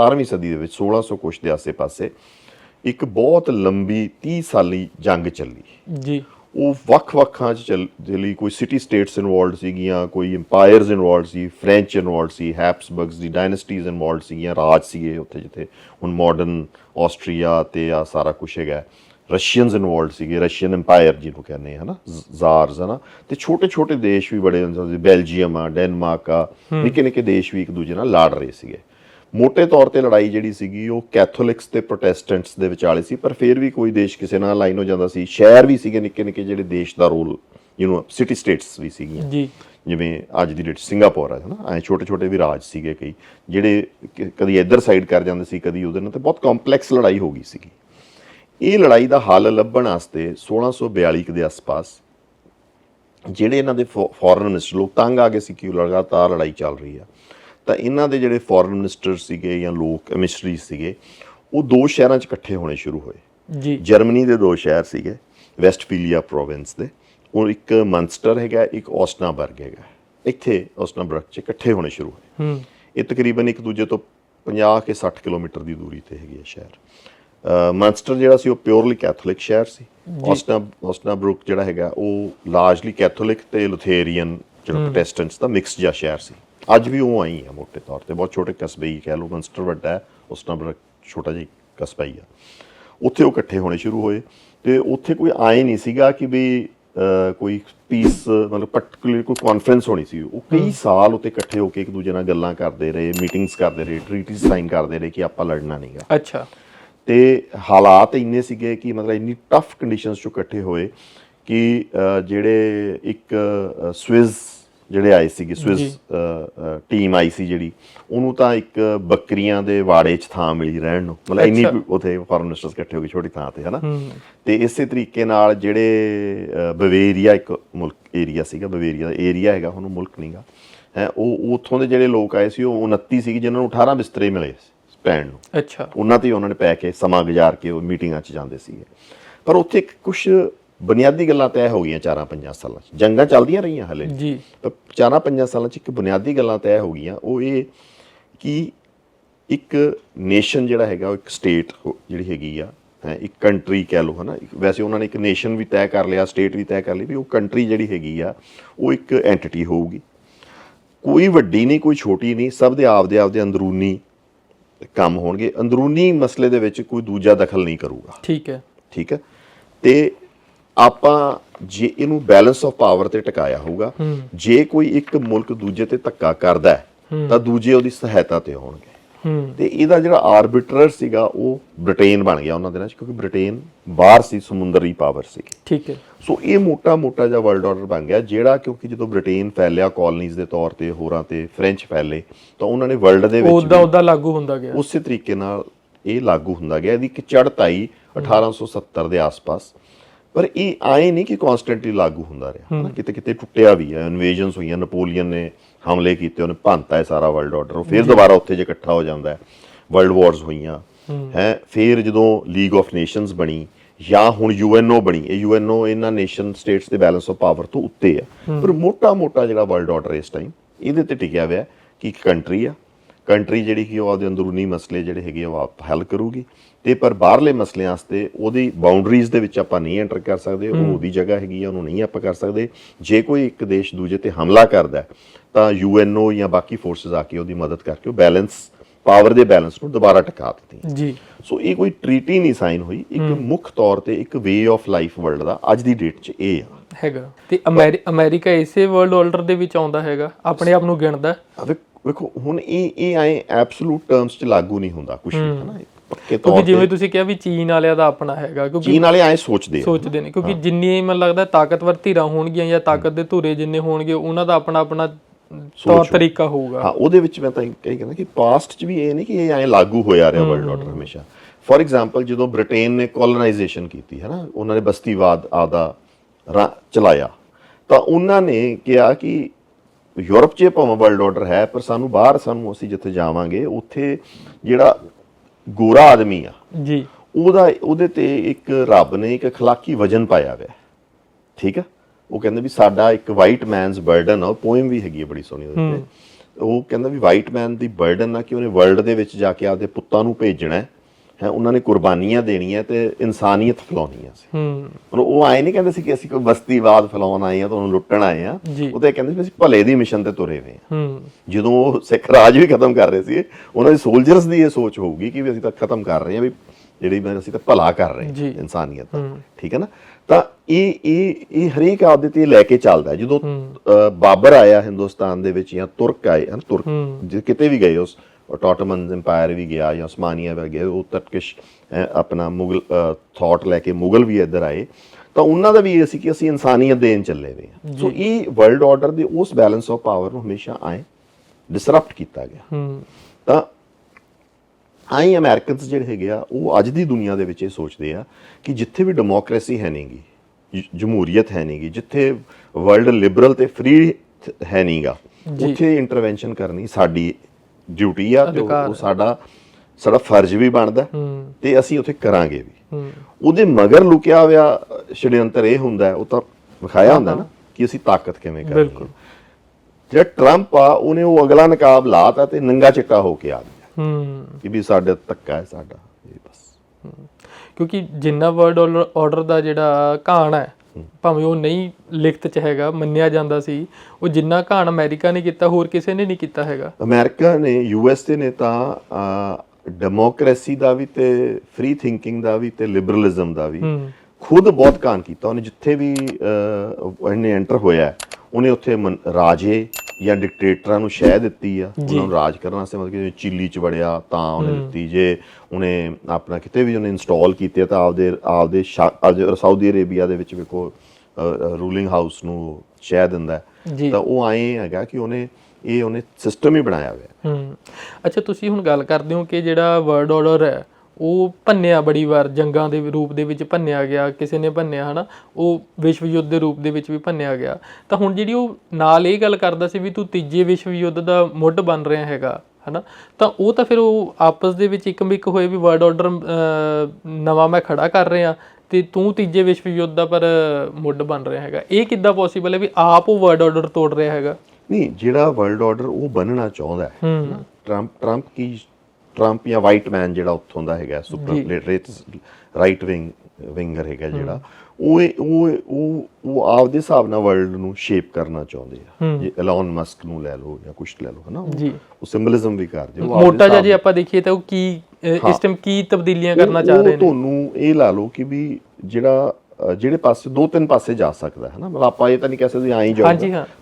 17ਵੀਂ ਸਦੀ ਦੇ ਵਿੱਚ 1600 ਕੁਛ ਦੇ ਆਸੇ-ਪਾਸੇ ਇੱਕ ਬਹੁਤ ਲੰਬੀ 30 ਸਾਲੀ ਜੰਗ ਚੱਲੀ। ਜੀ। ਉਹ ਵੱਖ-ਵੱਖਾਂ ਚ ਚੱਲ ਲਈ ਕੋਈ ਸਿਟੀ ਸਟੇਟਸ ਇਨਵੋਲਡ ਸੀਗੀਆਂ ਕੋਈ ਇੰਪਾਇਰਸ ਇਨਵੋਲਡ ਸੀ ਫ੍ਰੈਂਚ ਇਨਵੋਲਡ ਸੀ ਹੈਪਸਬਰਗਸ ਦੀ ਡਾਇਨੈਸਟੀਜ਼ ਇਨਵੋਲਡ ਸੀਗੀਆਂ ਰਾਜ ਸੀਗੇ ਉੱਥੇ ਜਿੱਥੇ। ਹੁਣ ਮਾਡਰਨ ਆਸਟਰੀਆ ਤੇ ਆ ਸਾਰਾ ਕੁਝ ਹੈਗਾ। ਰਸ਼ੀਅਨਸ ਇਨਵੋਲਡ ਸੀਗੇ ਰਸ਼ੀਅਨ ਇੰਪਾਇਰ ਜਿਹਨੂੰ ਕਹਿੰਦੇ ਹਨਾ? ਜ਼ਾਰਸ ਹਨਾ? ਤੇ ਛੋਟੇ ਛੋਟੇ ਦੇਸ਼ ਵੀ ਬੜੇ ਹੁੰਦੇ ਸੀ ਬੈਲਜੀਅਮ ਆ ਡੈਨਮਾਰਕ ਆ ਨਿੱਕੇ ਨਿੱਕੇ ਦੇਸ਼ ਵੀ ਇੱਕ ਦੂਜੇ ਨਾਲ ਲੜ ਰਹੇ ਸੀਗੇ। ਮੋٹے ਤੌਰ ਤੇ ਲੜਾਈ ਜਿਹੜੀ ਸੀਗੀ ਉਹ ਕੈਥੋਲਿਕਸ ਤੇ ਪ੍ਰੋਟੈਸਟੈਂਟਸ ਦੇ ਵਿਚਾਲੇ ਸੀ ਪਰ ਫਿਰ ਵੀ ਕੋਈ ਦੇਸ਼ ਕਿਸੇ ਨਾਲ ਲਾਈਨ ਹੋ ਜਾਂਦਾ ਸੀ। ਸ਼ਹਿਰ ਵੀ ਸੀਗੇ ਨਿੱਕੇ ਨਿੱਕੇ ਜਿਹੜੇ ਦੇਸ਼ ਦਾ role you know city states ਵੀ ਸੀਗੀਆਂ। ਜੀ। ਜਿਵੇਂ ਅੱਜ ਦੀ ਡੇਟ ਸਿੰਗਾਪੁਰ ਹੈ ਨਾ ਐ ਛੋਟੇ ਛੋਟੇ ਵੀ ਰਾਜ ਸੀਗੇ ਕਈ ਜਿਹੜੇ ਕਦੀ ਇੱਧਰ ਸਾਈਡ ਕਰ ਜਾਂਦੇ ਸੀ ਕਦੀ ਉਧਰ ਨਾਲ ਤੇ ਬਹੁਤ ਕੰਪਲੈਕਸ ਲੜਾਈ ਹੋ ਗਈ ਸੀਗੀ। ਇਹ ਲੜਾਈ ਦਾ ਹੱਲ ਲੱਭਣ ਵਾਸਤੇ 1642 ਦੇ ਆਸ-ਪਾਸ ਜਿਹੜੇ ਇਹਨਾਂ ਦੇ ਫੋਰਨ ਮਿਨਿਸਟਰ ਲੋਕ ਤੰਗ ਆ ਗਏ ਸੀ ਕਿ ਲਗਾਤਾਰ ਲੜਾਈ ਚੱਲ ਰਹੀ ਆ। ਤਾਂ ਇਹਨਾਂ ਦੇ ਜਿਹੜੇ ਫੋਰਨ ਮਿਨਿਸਟਰ ਸੀਗੇ ਜਾਂ ਲੋਕ ਮਿਸਟਰੀ ਸੀਗੇ ਉਹ ਦੋ ਸ਼ਹਿਰਾਂ 'ਚ ਇਕੱਠੇ ਹੋਣੇ ਸ਼ੁਰੂ ਹੋਏ। ਜੀ। ਜਰਮਨੀ ਦੇ ਦੋ ਸ਼ਹਿਰ ਸੀਗੇ ਵੈਸਟਫੀਲੀਆ ਪ੍ਰੋਵਿੰਸ ਦੇ। ਉਹ ਇੱਕ ਮਨਸਟਰ ਹੈਗਾ ਇੱਕ ਔਸਨਾਬਰਗ ਹੈਗਾ। ਇੱਥੇ ਔਸਨਾਬਰਗ 'ਚ ਇਕੱਠੇ ਹੋਣੇ ਸ਼ੁਰੂ ਹੋਏ। ਹੂੰ। ਇਹ ਤਕਰੀਬਨ ਇੱਕ ਦੂਜੇ ਤੋਂ 50 ਕੇ 60 ਕਿਲੋਮੀਟਰ ਦੀ ਦੂਰੀ ਤੇ ਹੈਗੀ ਹੈ ਸ਼ਹਿਰ। ਮਨਸਟਰ ਜਿਹੜਾ ਸੀ ਉਹ ਪਿਓਰਲੀ ਕੈਥੋਲਿਕ ਸ਼ਹਿਰ ਸੀ। ਔਸਨਾ ਔਸਨਾਬਰੁਕ ਜਿਹੜਾ ਹੈਗਾ ਉਹ ਲਾਰਜਲੀ ਕੈਥੋਲਿਕ ਤੇ ਲੁਥੇਰੀਅਨ ਜਿਹੜਾ ਪ੍ਰੋਟੈਸਟੈਂਟਸ ਦਾ ਮਿਕਸ ਜਿਹਾ ਸ਼ਹਿਰ ਸੀ। ਅੱਜ ਵੀ ਉਹ ਆਈ ਆ ਮੋٹے ਤੌਰ ਤੇ ਬਹੁਤ ਛੋਟੇ ਕਸਬੇ ਹੀ ਕਹਿ ਲਓ ਮਨਸਟਰ ਵੱਡਾ ਹੈ ਔਸਨਾਬਰੁਕ ਛੋਟਾ ਜਿਹਾ ਕਸਬਾ ਹੀ ਆ। ਉੱਥੇ ਉਹ ਇਕੱਠੇ ਹੋਣੇ ਸ਼ੁਰੂ ਹੋਏ ਤੇ ਉੱਥੇ ਕੋਈ ਆਏ ਨਹੀਂ ਸੀਗਾ ਕਿ ਵੀ ਕੋਈ ਪੀਸ ਮਤਲਬ ਪਾਰਟਿਕੂਲਰ ਕੋਈ ਕਾਨਫਰੰਸ ਹੋਣੀ ਸੀ। ਉਹ ਕਈ ਸਾਲ ਉੱਤੇ ਇਕੱਠੇ ਹੋ ਕੇ ਇੱਕ ਦੂਜੇ ਨਾਲ ਗੱਲਾਂ ਕਰਦੇ ਰਹੇ ਮੀਟਿੰਗਸ ਕਰਦੇ ਰਹੇ ਟ੍ਰੀਟੀਜ਼ ਸਾਈਨ ਕਰਦੇ ਰਹੇ ਕਿ ਆਪਾਂ ਲੜਨਾ ਨਹੀਂਗਾ ਅੱਛਾ। ਤੇ ਹਾਲਾਤ ਇੰਨੇ ਸੀਗੇ ਕਿ ਮਤਲਬ ਇੰਨੀ ਟਫ ਕੰਡੀਸ਼ਨਸ ਚੋਂ ਇਕੱਠੇ ਹੋਏ ਕਿ ਜਿਹੜੇ ਇੱਕ ਸਵਿਸ ਜਿਹੜੇ ਆਏ ਸੀਗੇ ਸਵਿਸ। ਟੀਮ ਆਈ ਸੀ ਜਿਹੜੀ ਉਹਨੂੰ ਤਾਂ ਇੱਕ ਬੱਕਰੀਆਂ ਦੇ ਵਾੜੇ 'ਚ ਥਾਂ ਮਿਲੀ ਰਹਿਣ ਨੂੰ। ਮਤਲਬ ਇੰਨੀ। ਉਥੇ ਫੋਰਨ ਮਿਨਿਸਟਰਸ ਇਕੱਠੇ ਹੋ ਗਏ ਛੋਟੀ ਥਾਂ ਤੇ ਹਨਾ? ਤੇ ਇਸੇ ਤਰੀਕੇ ਨਾਲ ਜਿਹੜੇ ਬਵੇਰੀਆ ਇੱਕ ਮੁਲਕ ਏਰੀਆ ਸੀਗਾ ਬਵੇਰੀਆ ਦਾ ਏਰੀਆ ਹੈਗਾ ਉਹਨੂੰ ਮੁਲਕ ਨਹੀਂਗਾ ਹੈ ਉਹ ਉੱਥੋਂ ਦੇ ਜਿਹੜੇ ਲੋਕ ਆਏ ਸੀ ਉਹ 29 ਸੀ ਜਿਨ੍ਹਾਂ ਨੂੰ 18 ਬਿਸਤਰੇ ਮਿਲੇ ਪੈਣ ਨੂੰ। ਅੱਛਾ। ਉਹਨਾਂ ਤੇ ਉਹਨਾਂ ਨੇ ਪੈ ਕੇ ਸਮਾਂ ਗੁਜ਼ਾਰ ਕੇ ਉਹ ਮੀਟਿੰਗਾਂ 'ਚ ਜਾਂਦੇ ਸੀਗੇ। ਪਰ ਉੱਥੇ ਕੁਝ ਬੁਨਿਆਦੀ ਗੱਲਾਂ ਤੈਅ ਹੋ ਗਈਆਂ ਚਾਰਾਂ ਪੰਜਾਂ ਸਾਲਾਂ 'ਚ। ਜੰਗਾਂ ਚੱਲਦੀਆਂ ਰਹੀਆਂ ਹਲੇ। ਜੀ। ਚਾਰਾਂ ਪੰਜਾਂ ਸਾਲਾਂ 'ਚ ਇੱਕ ਬੁਨਿਆਦੀ ਗੱਲਾਂ ਤੈਅ ਹੋ ਗਈਆਂ। ਉਹ ਇਹ ਕਿ ਇੱਕ ਨੇਸ਼ਨ ਜਿਹੜਾ ਹੈਗਾ ਉਹ ਇੱਕ ਸਟੇਟ ਜਿਹੜੀ ਹੈਗੀ ਆ ਹੈ ਇੱਕ ਕੰਟਰੀ ਕਹਿ ਲਓ ਹਨਾ। ਵੈਸੇ ਉਹਨਾਂ ਨੇ ਇੱਕ ਨੇਸ਼ਨ ਵੀ ਤੈਅ ਕਰ ਲਿਆ ਸਟੇਟ ਵੀ ਤੈਅ ਕਰ ਲਈ ਵੀ ਉਹ ਕੰਟਰੀ ਜਿਹੜੀ ਹੈਗੀ ਆ ਉਹ ਇੱਕ ਐਂਟੀਟੀ ਹੋਊਗੀ। ਕੋਈ ਵੱਡੀ ਨਹੀਂ ਕੋਈ ਛੋਟੀ ਨਹੀਂ ਸਭ ਦੇ ਆਪਦੇ ਆਪਦੇ ਅੰਦਰੂਨੀ ਕੰਮ ਹੋਣਗੇ। ਅੰਦਰੂਨੀ ਮਸਲੇ ਦੇ ਵਿੱਚ ਕੋਈ ਦੂਜਾ ਦਖਲ ਨਹੀਂ ਕਰੂਗਾ। ਠੀਕ ਹੈ। ਠੀਕ ਹੈ। ਤੇ ਆਪਾਂ ਜੇ ਇਹਨੂੰ ਬੈਲੈਂਸ ਆਫ ਪਾਵਰ ਤੇ ਟਿਕਾਇਆ ਹੋਊਗਾ ਜੇ ਕੋਈ ਇੱਕ ਮੁਲਕ ਦੂਜੇ ਤੇ ਧੱਕਾ ਕਰਦਾ ਹੈ। ਤਾਂ ਦੂਜੇ ਉਹਦੀ ਸਹਾਇਤਾ ਤੇ ਹੋਣਗੇ ਤੇ ਇਹਦਾ ਜਿਹੜਾ ਆਰਬਿਟਰਰ ਸੀਗਾ ਉਹ ਬ੍ਰਿਟੇਨ ਬਣ ਗਿਆ ਉਹਨਾਂ ਦੇ ਨਾਲ ਕਿਉਂਕਿ ਬ੍ਰਿਟੇਨ ਬਾਹਰ ਸੀ ਸਮੁੰਦਰੀ ਪਾਵਰ ਸੀ। ਠੀਕ ਹੈ। ਸੋ ਇਹ ਮੋਟਾ ਮੋਟਾ ਜਿਹਾ ਵਰਲਡ ਆਰਡਰ ਬਣ ਗਿਆ ਜਿਹੜਾ ਕਿਉਂਕਿ ਜਦੋਂ ਬ੍ਰਿਟੇਨ ਫੈਲਿਆ ਕਾਲਨੀਜ਼ ਦੇ ਤੌਰ ਤੇ ਹੋਰਾਂ ਤੇ ਫ੍ਰੈਂਚ ਫੈਲੇ ਤਾਂ ਉਹਨਾਂ ਨੇ ਵਰਲਡ ਦੇ ਵਿੱਚ ਉਹਦਾ ਉਹਦਾ ਲਾਗੂ ਹੁੰਦਾ ਗਿਆ। ਉਸੇ ਤਰੀਕੇ ਨਾਲ ਇਹ ਲਾਗੂ ਹੁੰਦਾ ਗਿਆ। ਇਹਦੀ ਇੱਕ ਚੜ੍ਹਤ ਆਈ 1870 ਦੇ ਆਸ-ਪਾਸ ਪਰ ਇਹ ਆਏ ਨਹੀਂ ਕਿ ਕਨਸਟੈਂਟਲੀ ਲਾਗੂ ਹੁੰਦਾ ਰਿਹਾ। ਹਨਾ ਕਿਤੇ ਕਿਤੇ ਟੁੱਟਿਆ ਵੀ ਹੈ ਇਨਵੇਜਨਸ ਹੋਈਆਂ ਨਪੋਲੀਅਨ ਨੇ ਹਮਲੇ ਕੀਤੇ ਉਹਨੇ ਭੰਨਤਾ ਹੈ ਸਾਰਾ ਵਰਲਡ ਆਰਡਰ ਉਹ ਫਿਰ ਦੁਬਾਰਾ ਉੱਥੇ ਜੇ ਇਕੱਠਾ ਹੋ ਜਾਂਦਾ ਹੈ ਵਰਲਡ ਵਾਰਸ ਹੋਈਆਂ ਹੈ। ਫਿਰ ਜਦੋਂ ਲੀਗ ਆਫ ਨੇਸ਼ਨਸ ਬਣੀ ਜਾਂ ਹੁਣ ਯੂਐਨਓ ਬਣੀ ਇਹ ਯੂਐਨਓ ਇਹਨਾਂ ਨੇਸ਼ਨ ਸਟੇਟਸ ਦੇ ਬੈਲੈਂਸ ਆਫ ਪਾਵਰ ਤੋਂ ਉੱਤੇ ਆ ਪਰ ਮੋਟਾ ਮੋਟਾ ਜਿਹੜਾ ਵਰਲਡ ਆਰਡਰ ਇਸ ਟਾਈਮ ਇਹਦੇ ਤੇ ਟਿਕਿਆ ਹੋਇਆ ਕਿ ਇੱਕ ਕੰਟਰੀ ਆ ਕੰਟਰੀ ਜਿਹੜੀ ਕਿ ਉਹ ਆਪਦੇ ਅੰਦਰੂਨੀ ਮਸਲੇ ਜਿਹੜੇ ਹੈਗੇ ਆ ਉਹ ਆਪ ਹੱਲ ਕਰੂਗੀ। ਤੇ ਪਰ ਬਾਹਰਲੇ ਮਸਲਿਆਂ ਵਾਸਤੇ ਉਹਦੀ ਬਾਉਂਡਰੀਜ਼ ਦੇ ਵਿੱਚ ਆਪਾਂ ਨਹੀਂ ਐਂਟਰ ਕਰ ਸਕਦੇ ਉਹ ਉਹਦੀ ਜਗ੍ਹਾ ਹੈਗੀ ਆ ਉਹਨੂੰ ਨਹੀਂ ਆਪਾਂ ਕਰ ਸਕਦੇ। ਜੇ ਕੋਈ ਇੱਕ ਦੇਸ਼ ਦੂਜੇ ਤੇ ਹਮਲਾ ਕਰਦਾ ਤਾਂ ਯੂਐਨਓ ਜਾਂ ਬਾਕੀ ਫੋਰਸਸ ਆ ਕੇ ਉਹਦੀ ਮਦਦ ਕਰਕੇ ਉਹ ਬੈਲੈਂਸ ਪਾਵਰ ਦੇ ਬੈਲੈਂਸ ਨੂੰ ਦੁਬਾਰਾ ਟਿਕਾ ਦਿੰਦੀ ਜੀ। ਸੋ ਇਹ ਕੋਈ ਟ੍ਰੀਟੀ ਨਹੀਂ ਸਾਈਨ ਹੋਈ। ਇੱਕ ਮੁੱਖ ਤੌਰ ਤੇ ਇੱਕ ਵੇ ਆਫ ਲਾਈਫ ਵਰਲਡ ਦਾ ਅੱਜ ਦੀ ਡੇਟ 'ਚ ਇਹ ਆ। ਹੈਗਾ। ਤੇ ਅਮੈਰੀ- ਅਮਰੀਕਾ ਇਸੇ ਵਰਲਡ ਆਰਡਰ ਦੇ ਵਿੱਚ ਆਉਂਦਾ ਹੈਗਾ। ਆਪਣੇ ਆਪ ਨੂੰ ਗਿਣਦਾ। ਵੇਖ- ਹੁਣ ਇਹ ਇਹ ਆਏ ਐਬਸੋਲੂਟ ਟਰਮਸ 'ਚ ਲਾਗੂ ਨਹੀਂ ਹੁੰਦਾ ਕੁਝ ਵੀ ਹਨਾ? ਪੱਕੇ ਤੌਰ ਕਿਉਂਕਿ ਜਿਵੇਂ ਤੇ ਤੁਸੀਂ ਕਿਹਾ ਵੀ ਚੀਨ ਵਾਲਿਆਂ ਦਾ ਆਪਣਾ ਹੈਗਾ ਕਿਉਂਕਿ ਚੀਨ ਵਾਲੇ ਐ ਸੋਚਦੇ ਆ। ਸੋਚਦੇ ਨੇ ਕਿਉਂਕਿ ਜਿੰਨੀ ਮੈਨੂੰ ਲੱਗਦਾ ਤਾਕਤਵਰ ਧਿਰਾਂ ਹੋਣਗੀਆਂ ਜਾਂ ਤਾਕਤ ਦੇ ਧੁਰੇ ਜਿੰਨੇ ਹੋਣਗੇ ਉਹਨਾਂ ਦਾ ਆਪਣਾ ਆਪਣਾ ਤੌਰ ਤਰੀਕਾ ਹੋਊਗਾ। ਹਾਂ ਉਹਦੇ ਵਿੱਚ ਮੈਂ ਤਾਂ ਇਹ ਕਹਿੰਦਾ ਕਿ ਪਾਸਟ 'ਚ ਵੀ ਇਹ ਨਹੀਂ ਕਿ ਇਹ ਐ ਲਾਗੂ ਹੋਇਆ ਰਿਹਾ ਵਰਲਡ ਆਰਡਰ ਹਮੇਸ਼ਾ। ਫੋਰ ਐਗਜ਼ਾਮਪਲ ਜਦੋਂ ਬ੍ਰਿਟੇਨ ਨੇ ਕੋਲੋਨਾਈਜੇਸ਼ਨ ਕੀਤੀ ਹੈ ਨਾ ਉਹਨਾਂ ਨੇ ਬਸਤੀਵਾਦ ਆਦਾ ਚਲਾਇਆ। ਤਾਂ ਉਹਨਾਂ ਨੇ ਕਿਹਾ ਕਿ ਯੂਰਪ 'ਚ ਭਾਵੇਂ ਵਰਲਡ ਆਰਡਰ ਹੈ ਪਰ ਸਾਨੂੰ ਬਾਹਰ ਸਾਨੂੰ ਅਸੀਂ ਜਿੱਥੇ ਜਾਵਾਂਗੇ ਉੱਥੇ ਜਿਹੜਾ ਗੋਰਾ ਆਦਮੀ ਆ ਜੀ ਉਹਦਾ ਉਹਦੇ ਤੇ ਇੱਕ ਰੱਬ ਨੇ ਇੱਕ اخلاقی ਵਜਨ ਪਾਇਆ ਹੋਇਆ ਹੈ। ਠੀਕ ਆ ਉਹ ਕਹਿੰਦੇ ਵੀ ਸਾਡਾ ਇੱਕ ਵਾਈਟ ਮੈਨਸ ਬਰਡਨ ਆ ਪੋਇਮ ਵੀ ਹੈਗੀ ਹੈ ਬੜੀ ਸੋਹਣੀ ਉਹਦੇ ਤੇ ਉਹ ਕਹਿੰਦਾ ਵੀ ਵਾਈਟ ਮੈਨ ਦੀ ਬਰਡਨ ਆ ਕਿ ਉਹਨੇ ਵਰਲਡ ਦੇ ਵਿੱਚ ਜਾ ਕੇ ਆਪਦੇ ਪੁੱਤਾਂ ਨੂੰ ਭੇਜਣਾ ਹੈ ਹੈ ਉਹਨਾਂ ਨੇ ਕੁਰਬਾਨੀਆਂ ਦੇਣੀਆਂ ਤੇ ਇਨਸਾਨੀਅਤ ਫੈਲਾਉਣੀਆਂ ਸੀ ਹੂੰ। ਉਹ ਆਏ ਨਹੀਂ ਕਹਿੰਦੇ ਸੀ ਕਿ ਅਸੀਂ ਕੋਈ ਬਸਤੀਵਾਦ ਫੈਲਾਉਣ ਆਏ ਆ ਤੁਹਾਨੂੰ ਲੁੱਟਣ ਆਏ ਆ। ਉਹ ਤਾਂ ਕਹਿੰਦੇ ਸੀ ਅਸੀਂ ਭਲੇ ਦੀ ਮਿਸ਼ਨ ਤੇ ਤੁਰੇ ਹੋਏ ਆ। ਹੂੰ। ਜਦੋਂ ਉਹ ਸਿੱਖ ਰਾਜ ਵੀ ਖਤਮ ਕਰ ਰਹੇ ਸੀ ਉਹਨਾਂ ਦੀ ਸੋਲਜਰਸ ਦੀ ਇਹ ਸੋਚ ਹੋਊਗੀ ਕਿ ਵੀ ਅਸੀਂ ਤਾਂ ਖਤਮ ਕਰ ਰਹੇ ਹਾਂ ਵੀ ਜਿਹੜੀ ਮੈਂ ਅਸੀਂ ਤਾਂ ਭਲਾ ਕਰ ਰਹੇ। ਹਾਂ ਇਨਸਾਨੀਅਤ ਦਾ। ਠੀਕ ਹੈ ਨਾ? ਤਾਂ ਇਹ ਇਹ ਇਹ ਹਰੇਕ ਆਪਦੇ ਤੇ ਲੈ ਕੇ ਚੱਲਦਾ। ਜਦੋਂ ਬਾਬਰ ਆਇਆ ਹਿੰਦੁਸਤਾਨ ਦੇ ਵਿੱਚ ਜਾਂ ਤੁਰਕ ਆਏ ਹਨ ਤੁਰਕ ਕਿਤੇ ਵੀ ਗਏ ਉਸ ਟੋਟਮਨ ਐਮਪਾਇਰ ਵੀ ਗਿਆ ਜਾਂ ਉਸਮਾਨੀਆ ਵੀ ਗਏ ਉਹ ਤਰਕਿਸ਼ ਆਪਣਾ ਮੁਗਲ ਥਾਟ ਲੈ ਕੇ ਮੁਗਲ ਵੀ ਇੱਧਰ ਆਏ ਤਾਂ ਉਹਨਾਂ ਦਾ ਵੀ ਇਹ ਸੀ ਕਿ ਅਸੀਂ ਇਨਸਾਨੀਅਤ ਦੇਣ ਚੱਲੇ ਹੋਏ ਹਾਂ ਸੋ ਇਹ ਵਰਲਡ ਆਰਡਰ ਦੇ ਉਸ ਬੈਲੈਂਸ ਆਫ ਪਾਵਰ ਨੂੰ ਹਮੇਸ਼ਾ ਆਏ ਡਿਸਰਪਟ ਕੀਤਾ ਗਿਆ। ਹੂੰ। ਤਾਂ ਆਈ ਅਮਰੀਕਨਸ ਜਿਹੜੇ ਹੈਗੇ ਆ ਉਹ ਅੱਜ ਦੀ ਦੁਨੀਆ ਦੇ ਵਿੱਚ ਇਹ ਸੋਚਦੇ ਆ ਕਿ ਜਿੱਥੇ ਵੀ ਡੈਮੋਕ੍ਰੇਸੀ ਹੈ ਨਹੀਂਗੀ ਜਮਹੂਰੀਅਤ ਹੈ ਨਹੀਂਗੀ ਜਿੱਥੇ ਵਰਲਡ ਲਿਬਰਲ ਤੇ ਫ੍ਰੀ ਹੈ ਨਹੀਂਗਾ। ਉੱਥੇ ਇੰਟਰਵੈਂਸ਼ਨ ਕਰਨੀ ਸਾਡੀ ਡਿਊਟੀ ਆ ਤੇ ਉਹ- ਸਾਡਾ ਸਾਡਾ ਫਰਜ਼ ਵੀ ਬਣਦਾ ਤੇ ਅਸੀਂ ਉੱਥੇ ਕਰਾਂਗੇ ਵੀ। ਉਹਦੇ ਮਗਰ ਲੁਕਿਆ ਹੋਇਆ ਛੜਯੰਤਰ ਇਹ ਹੁੰਦਾ ਉਹ ਤਾਂ ਵਿਖਾਇਆ ਹੁੰਦਾ ਨਾ ਕਿ ਅਸੀਂ ਤਾਕਤ ਕਿਵੇਂ ਕਰਨੀ ਬਿਲਕੁਲ। ਜਿਹੜਾ ਟਰੰਪ ਆ ਉਹਨੇ ਉਹ ਅਗਲਾ ਨਕਾਬ ਲਾਤਾ ਤੇ ਨੰਗਾ ਚਿੱਟਾ ਹੋ ਕੇ ਆ ਗਿਆ। ਹੂੰ। ਕਿ ਵੀ ਸਾਡੇ ਧੱਕਾ ਹੈ ਸਾਡਾ ਇਹ ਬਸ। ਕਿਉਂਕਿ ਜਿੰਨਾ ਵਰਡ ਆਰਡਰ ਦਾ ਜਿਹੜਾ ਕਹਾਣ ਹੈ ਭਾਵੇਂ ਉਹ ਨਹੀਂ ਲਿਖਤ ਚ ਹੈਗਾ ਮੰਨਿਆ ਜਾਂਦਾ ਸੀ ਉਹ ਜਿੰਨਾ ਕਹਾਣ ਅਮਰੀਕਾ ਨੇ ਕੀਤਾ ਹੋਰ ਕਿਸੇ ਨੇ ਨਹੀਂ ਕੀਤਾ ਹੈਗਾ। ਅਮਰੀਕਾ ਨੇ ਯੂਐਸ ਦੇ ਨੇ ਤਾਂ ਡੈਮੋਕ੍ਰੇਸੀ ਦਾ ਵੀ ਤੇ ਫ੍ਰੀ ਥਿੰਕਿੰਗ ਦਾ ਵੀ ਤੇ ਲਿਬਰਲਿਜ਼ਮ ਦਾ ਵੀ ਖੁਦ ਬਹੁਤ ਕਾਨ ਕੀਤਾ। ਉਹਨੇ ਜਿੱਥੇ ਵੀ ਉਹਨੇ ਐਂਟਰ ਹੋਇਆ ਉਹਨੇ ਉੱਥੇ ਰਾਜੇ ਜਾਂ ਡਿਕਟੇਟਰਾਂ ਨੂੰ ਸ਼ਹਿ ਦਿੱਤੀ ਆ ਉਹਨਾਂ ਨੂੰ ਰਾਜ ਕਰਨ ਵਾਸਤੇ ਮਤਲਬ ਕਿ ਚਿਲੀ ਚ ਵੜਿਆ ਤਾਂ ਉਹਨੇ ਦਿੱਤੀ। ਜੇ ਉਹਨੇ ਆਪਣਾ ਕਿਤੇ ਵੀ ਉਹਨੇ ਇੰਸਟਾਲ ਕੀਤੇ ਤਾਂ ਆਪਦੇ ਆਪਦੇ ਸਾਊਦੀ ਅਰੇਬੀਆ ਦੇ ਵਿੱਚ ਵੇਖੋ ਰੂਲਿੰਗ ਹਾਊਸ ਨੂੰ ਸ਼ਹਿ ਦਿੰਦਾ ਤਾਂ ਉਹ ਆਏ ਹੈਗਾ ਕਿ ਉਹਨੇ ਇਹ ਉਹਨੇ ਸਿਸਟਮ ਹੀ ਬਣਾਇਆ ਹੋਇਆ। ਹੂੰ। ਅੱਛਾ ਤੁਸੀਂ ਹੁਣ ਗੱਲ ਕਰਦੇ ਹੋ ਕਿ ਜਿਹੜਾ ਵਰਡ ਆਰਡਰ ਹੈ ਉਹ ਭੰਨਿਆ ਬੜੀ ਵਾਰ ਜੰਗਾਂ ਦੇ ਰੂਪ ਦੇ ਵਿੱਚ ਭੰਨਿਆ ਗਿਆ ਕਿਸੇ ਨੇ ਭੰਨਿਆ ਹਨਾ? ਉਹ ਵਿਸ਼ਵ ਯੁੱਧ ਦੇ ਰੂਪ ਦੇ ਵਿੱਚ ਵੀ ਭੰਨਿਆ ਗਿਆ। ਤਾਂ ਹੁਣ ਜਿਹੜੀ ਉਹ ਨਾਲ ਇਹ ਗੱਲ ਕਰਦਾ ਸੀ ਵੀ ਤੂੰ ਤੀਜੇ ਵਿਸ਼ਵ ਯੁੱਧ ਦਾ ਮੁੱਢ ਬਣ ਰਿਹਾ ਹੈਗਾ ਹਨਾ? ਤਾਂ ਉਹ ਤਾਂ ਫਿਰ ਉਹ ਆਪਸ ਦੇ ਵਿੱਚ ਇੱਕ ਮਿਕ ਹੋਏ ਵੀ ਵਰਡ ਆਰਡਰ ਨਵਾਂ ਮੈਂ ਖੜਾ ਕਰ ਰਿਹਾ ਤੇ ਤੂੰ ਤੀਜੇ ਵਿਸ਼ਵ ਯੁੱਧ ਦਾ ਪਰ ਮੁੱਢ ਬਣ ਰਿਹਾ ਹੈਗਾ। ਇਹ ਕਿੱਦਾਂ ਪੋਸੀਬਲ ਹੈ ਵੀ ਆਪ ਉਹ ਵਰਡ ਆਰਡਰ ਤੋੜ ਰਿਹਾ ਹੈਗਾ? ਨਹੀਂ ਜਿਹੜਾ ਵਰਲਡ ਆਰਡਰ ਉਹ ਬਣਨਾ ਚਾਹੁੰਦਾ ਹੈ। ਹੂੰ। ਟਰੰਪ ਟਰੰਪ ਕੀ ਟਰੰਪ ਜਾਂ ਵਾਈਟ ਮੈਨ ਜਿਹੜਾ ਉੱਥੋਂ ਦਾ ਹੈਗਾ ਸੁਪਰ ਰਾਈਟ ਵਿੰਗ ਵਿੰਗਰ ਹੈਗਾ ਜਿਹੜਾ ਉਹ ਉਹ ਉਹ ਉਹ ਆਪਦੇ ਹਿਸਾਬ ਨਾਲ ਵਰਲਡ ਨੂੰ ਸ਼ੇਪ ਕਰਨਾ ਚਾਹੁੰਦੇ ਆ। ਜੇ ਐਲਨ ਮਸਕ ਨੂੰ ਲੈ ਲਓ ਜਾਂ ਕੁਛ ਲੈ ਲਓ ਹਨਾ ਉਹ- ਸਿੰਬਲਿਜ਼ਮ ਵੀ ਕਰਦੇ ਉਹ ਮੋਟਾ ਜਿਹਾ ਜੇ ਆਪਾਂ ਦੇਖੀਏ ਤਾਂ ਉਹ ਕੀ ਇਸ ਟਾਈਮ ਕੀ ਤਬਦੀਲੀਆਂ ਕਰਨਾ ਚਾਹ ਰਹੇ ਨੇ? ਤੁਹਾਨੂੰ ਇਹ ਲਾ ਲਓ ਕਿ ਵੀ ਜਿਹੜਾ ਜਿਹੜੇ ਪਾਸੇ ਦੋ ਤਿੰਨ ਪਾਸੇ ਜਾ ਸਕਦਾ ਹੈ ਨਾ ਮਤਲਬ ਆਪਾਂ ਇਹ ਤਾਂ ਨਹੀਂ ਕਹਿ ਸਕਦੇ ਐਂ ਹੀ ਜਾਊਗਾ।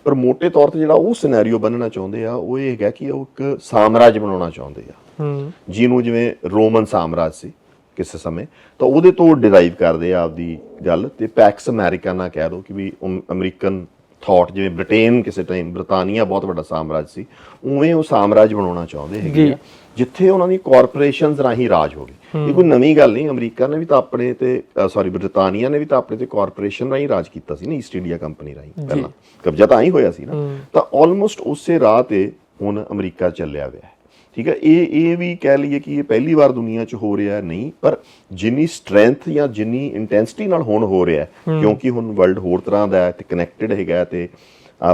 ਪਰ ਮੋٹے ਤੌਰ ਤੇ ਜਿਹੜਾ ਉਹ ਸਿਨੈਰੀਓ ਬਣਨਾ ਚਾਹੁੰਦੇ ਆ ਉਹ ਇਹ ਹੈਗਾ ਕਿ ਉਹ ਇੱਕ ਸਾਮਰਾਜ ਬਣਾਉਣਾ ਚਾਹੁੰਦੇ ਆ। ਜਿਹਨੂੰ ਜਿਵੇਂ ਰੋਮਨ ਸਾਮਰਾਜ ਸੀ ਕਿਸੇ ਸਮੇਂ ਤਾਂ ਉਹਦੇ ਤੋਂ ਡਿਰਾਈਵ ਕਰਦੇ ਆ ਆਪਦੀ ਗੱਲ ਤੇ ਪੈਕਸ ਅਮਰੀਕਾ ਕਹਿ ਦੋ ਕਿ ਵੀ ਅਮ- ਅਮਰੀਕਨ ਥਾਟ ਜਿਵੇਂ ਬ੍ਰਿਟੇਨ ਕਿਸੇ ਟਾਈਮ ਬ੍ਰਿਟਾਨੀਆ ਬਹੁਤ ਵੱਡਾ ਸਾਮਰਾਜ ਸੀ ਉਵੇਂ ਉਹ ਸਾਮਰਾਜ ਬਣਾਉਣਾ ਚਾਹੁੰਦੇ ਹੈਗੇ ਜਿੱਥੇ ਉਹਨਾਂ ਦੀ ਕਾਰਪੋਰੇਸ਼ਨਸ ਰਾਹੀਂ ਰਾਜ ਹੋਵੇ ਇਹ ਕੋਈ ਨਵੀਂ ਗੱਲ ਨਹੀਂ ਅਮਰੀਕਾ ਨੇ ਵੀ ਤਾਂ ਆਪਣੇ ਤੇ ਸੌਰੀ ਬ੍ਰਿਟਾਨੀਆ ਨੇ ਵੀ ਤਾਂ ਆਪਣੇ ਤੇ ਕਾਰਪੋਰੇਸ਼ਨ ਰਾਹੀਂ ਰਾਜ ਕੀਤਾ ਸੀ ਨਾ ਈਸਟ ਇੰਡੀਆ ਕੰਪਨੀ ਰਾਹੀਂ ਪਹਿਲਾਂ। ਕਬਜ਼ਾ ਤਾਂ ਹੀ ਹੋਇਆ ਸੀ ਨਾ। ਤਾਂ ਆਲਮੋਸਟ ਉਸੇ ਰਾਹ ਤੇ ਹੁਣ ਅਮਰੀਕਾ ਚੱਲਿਆ ਹੋਇਆ ਹੈ। ਠੀਕ ਹੈ ਇਹ ਇਹ ਵੀ ਕਹਿ ਲਈਏ ਕਿ ਇਹ ਪਹਿਲੀ ਵਾਰ ਦੁਨੀਆ 'ਚ ਹੋ ਰਿਹਾ ਨਹੀਂ ਪਰ ਜਿੰਨੀ ਸਟਰੈਂਥ ਜਾਂ ਜਿੰਨੀ ਇੰਟੈਂਸਿਟੀ ਨਾਲ ਹੁਣ ਹੋ ਰਿਹਾ ਕਿਉਂਕਿ ਹੁਣ ਵਰਲਡ ਹੋਰ ਤਰ੍ਹਾਂ ਦਾ ਹੈ ਤੇ ਕਨੈਕਟਡ ਹੈਗਾ ਤੇ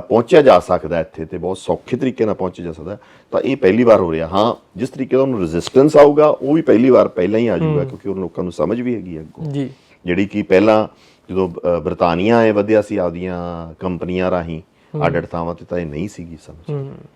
ਪਹੁੰਚਿਆ ਜਾ ਸਕਦਾ ਇੱਥੇ ਤੇ ਬਹੁਤ ਸੌਖੇ ਤਰੀਕੇ ਨਾਲ ਪਹੁੰਚਿਆ ਜਾ ਸਕਦਾ। ਤਾਂ ਇਹ ਪਹਿਲੀ ਵਾਰ ਹੋ ਰਿਹਾ। ਹਾਂ ਜਿਸ ਤਰੀਕੇ ਦਾ ਉਹਨੂੰ ਰੈਜ਼ਿਸਟੈਂਸ ਆਊਗਾ ਉਹ ਵੀ ਪਹਿਲੀ ਵਾਰ ਪਹਿਲਾਂ ਹੀ ਆ ਜਾਊਗਾ ਕਿਉਂਕਿ ਉਹ ਲੋਕਾਂ ਨੂੰ ਸਮਝ ਵੀ ਹੈਗੀ ਅੱਗੋਂ। ਜੀ। ਜਿਹੜੀ ਕਿ ਪਹਿਲਾਂ ਜਦੋਂ ਅ, ਬ੍ਰਿਟਾਨੀਆ ਆਏ ਵਧਿਆ ਸੀ ਆਪਦੀਆਂ ਕੰਪਨੀਆਂ ਰਾਹੀਂ ਅੱਡ ਥਾਵਾਂ ਤੇ ਤਾਂ ਇਹ ਨਹੀਂ ਸੀਗੀ ਸਮਝ।